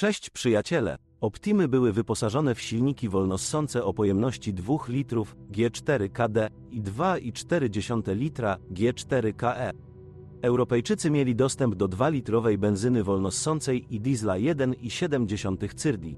Cześć przyjaciele! Optimy były wyposażone w silniki wolnossące o pojemności 2 litrów G4KD i 2,4 litra G4KE. Europejczycy mieli dostęp do 2-litrowej benzyny wolnossącej i diesla 1,7 cyrdi.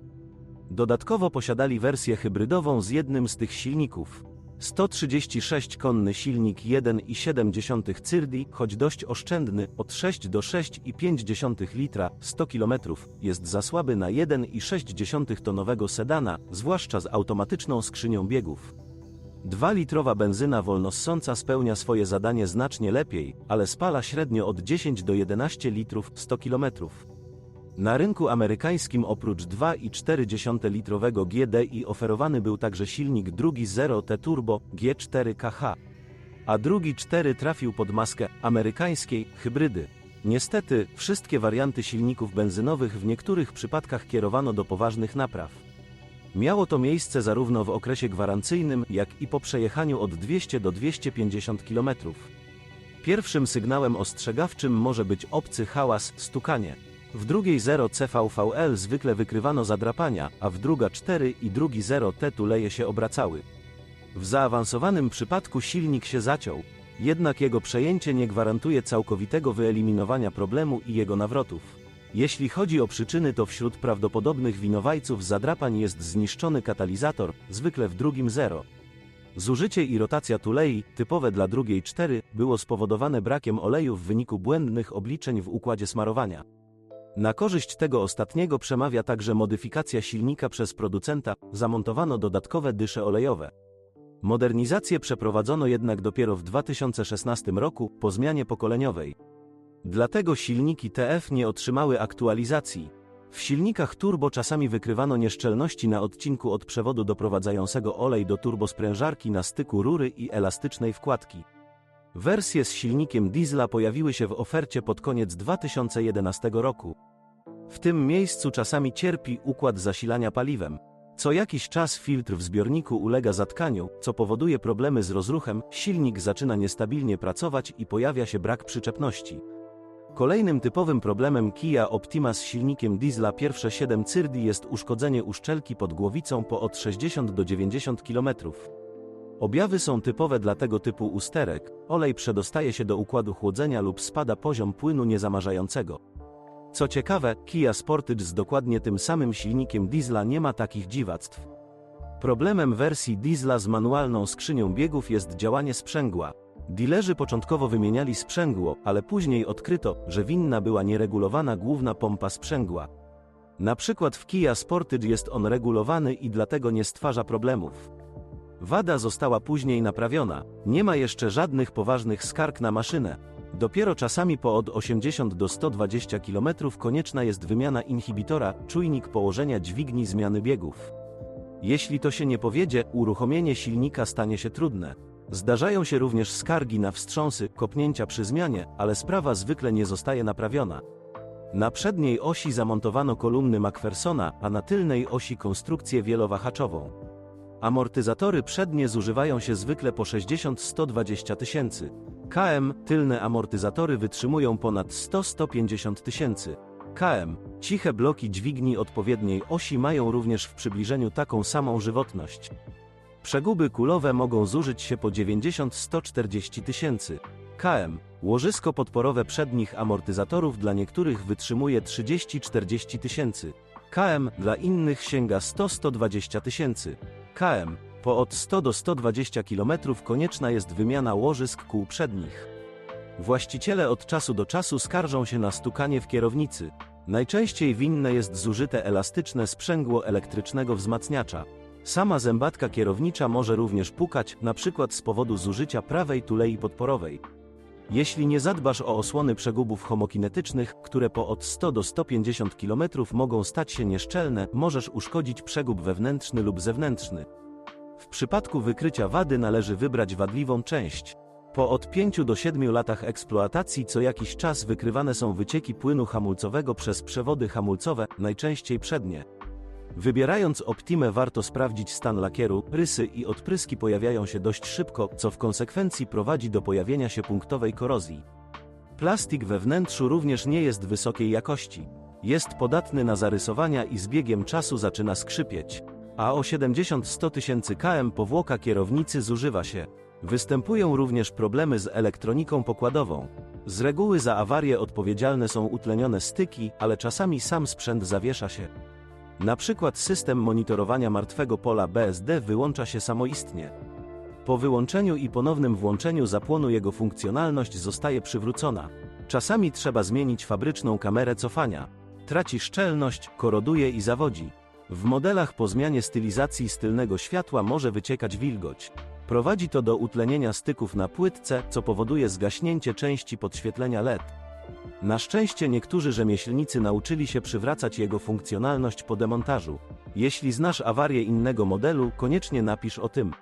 Dodatkowo posiadali wersję hybrydową z jednym z tych silników. 136-konny silnik 1,7 cyrdi, choć dość oszczędny, od 6 do 6,5 litra, 100 km, jest za słaby na 1,6 tonowego sedana, zwłaszcza z automatyczną skrzynią biegów. 2-litrowa benzyna wolnossąca spełnia swoje zadanie znacznie lepiej, ale spala średnio od 10 do 11 litrów 100 km. Na rynku amerykańskim oprócz 2,4-litrowego GDI oferowany był także silnik drugi 0T Turbo G4KH, a drugi 4 trafił pod maskę amerykańskiej hybrydy. Niestety, wszystkie warianty silników benzynowych w niektórych przypadkach kierowano do poważnych napraw. Miało to miejsce zarówno w okresie gwarancyjnym, jak i po przejechaniu od 200 do 250 km. Pierwszym sygnałem ostrzegawczym może być obcy hałas, stukanie. W drugiej 0 CVVL zwykle wykrywano zadrapania, a w druga 4 i drugi 0 T tuleje się obracały. W zaawansowanym przypadku silnik się zaciął, jednak jego przejęcie nie gwarantuje całkowitego wyeliminowania problemu i jego nawrotów. Jeśli chodzi o przyczyny to wśród prawdopodobnych winowajców zadrapań jest zniszczony katalizator, zwykle w drugim 0. Zużycie i rotacja tulei, typowe dla drugiej 4, było spowodowane brakiem oleju w wyniku błędnych obliczeń w układzie smarowania. Na korzyść tego ostatniego przemawia także modyfikacja silnika przez producenta, zamontowano dodatkowe dysze olejowe. Modernizację przeprowadzono jednak dopiero w 2016 roku, po zmianie pokoleniowej. Dlatego silniki TF nie otrzymały aktualizacji. W silnikach turbo czasami wykrywano nieszczelności na odcinku od przewodu doprowadzającego olej do turbosprężarki na styku rury i elastycznej wkładki. Wersje z silnikiem diesla pojawiły się w ofercie pod koniec 2011 roku. W tym miejscu czasami cierpi układ zasilania paliwem. Co jakiś czas filtr w zbiorniku ulega zatkaniu, co powoduje problemy z rozruchem, silnik zaczyna niestabilnie pracować i pojawia się brak przyczepności. Kolejnym typowym problemem Kia Optima z silnikiem diesla pierwsze 7 cyrdi jest uszkodzenie uszczelki pod głowicą po od 60 do 90 km. Objawy są typowe dla tego typu usterek, olej przedostaje się do układu chłodzenia lub spada poziom płynu niezamarzającego. Co ciekawe, Kia Sportage z dokładnie tym samym silnikiem diesla nie ma takich dziwactw. Problemem wersji diesla z manualną skrzynią biegów jest działanie sprzęgła. Dilerzy początkowo wymieniali sprzęgło, ale później odkryto, że winna była nieregulowana główna pompa sprzęgła. Na przykład w Kia Sportage jest on regulowany i dlatego nie stwarza problemów. Wada została później naprawiona, nie ma jeszcze żadnych poważnych skarg na maszynę. Dopiero czasami po od 80 do 120 km konieczna jest wymiana inhibitora, czujnik położenia dźwigni zmiany biegów. Jeśli to się nie powiedzie, uruchomienie silnika stanie się trudne. Zdarzają się również skargi na wstrząsy, kopnięcia przy zmianie, ale sprawa zwykle nie zostaje naprawiona. Na przedniej osi zamontowano kolumny Macphersona, a na tylnej osi konstrukcję wielowahaczową. Amortyzatory przednie zużywają się zwykle po 60-120 tysięcy. KM, tylne amortyzatory wytrzymują ponad 100-150 tysięcy. KM, ciche bloki dźwigni odpowiedniej osi mają również w przybliżeniu taką samą żywotność. Przeguby kulowe mogą zużyć się po 90-140 tysięcy. KM, łożysko podporowe przednich amortyzatorów dla niektórych wytrzymuje 30-40 tysięcy. KM, dla innych sięga 100-120 tysięcy. KM, po od 100 do 120 km konieczna jest wymiana łożysk kół przednich. Właściciele od czasu do czasu skarżą się na stukanie w kierownicy. Najczęściej winne jest zużyte elastyczne sprzęgło elektrycznego wzmacniacza. Sama zębatka kierownicza może również pukać, np. z powodu zużycia prawej tulei podporowej. Jeśli nie zadbasz o osłony przegubów homokinetycznych, które po od 100 do 150 km mogą stać się nieszczelne, możesz uszkodzić przegub wewnętrzny lub zewnętrzny. W przypadku wykrycia wady należy wybrać wadliwą część. Po od 5 do 7 latach eksploatacji co jakiś czas wykrywane są wycieki płynu hamulcowego przez przewody hamulcowe, najczęściej przednie. Wybierając Optimę warto sprawdzić stan lakieru, rysy i odpryski pojawiają się dość szybko, co w konsekwencji prowadzi do pojawienia się punktowej korozji. Plastik we wnętrzu również nie jest wysokiej jakości. Jest podatny na zarysowania i z biegiem czasu zaczyna skrzypieć. A o 70-100 tysięcy km powłoka kierownicy zużywa się. Występują również problemy z elektroniką pokładową. Z reguły za awarię odpowiedzialne są utlenione styki, ale czasami sam sprzęt zawiesza się. Na przykład system monitorowania martwego pola BSD wyłącza się samoistnie. Po wyłączeniu i ponownym włączeniu zapłonu jego funkcjonalność zostaje przywrócona. Czasami trzeba zmienić fabryczną kamerę cofania. Traci szczelność, koroduje i zawodzi. W modelach po zmianie stylizacji stylnego światła może wyciekać wilgoć. Prowadzi to do utlenienia styków na płytce, co powoduje zgaśnięcie części podświetlenia LED. Na szczęście niektórzy rzemieślnicy nauczyli się przywracać jego funkcjonalność po demontażu. Jeśli znasz awarię innego modelu, koniecznie napisz o tym.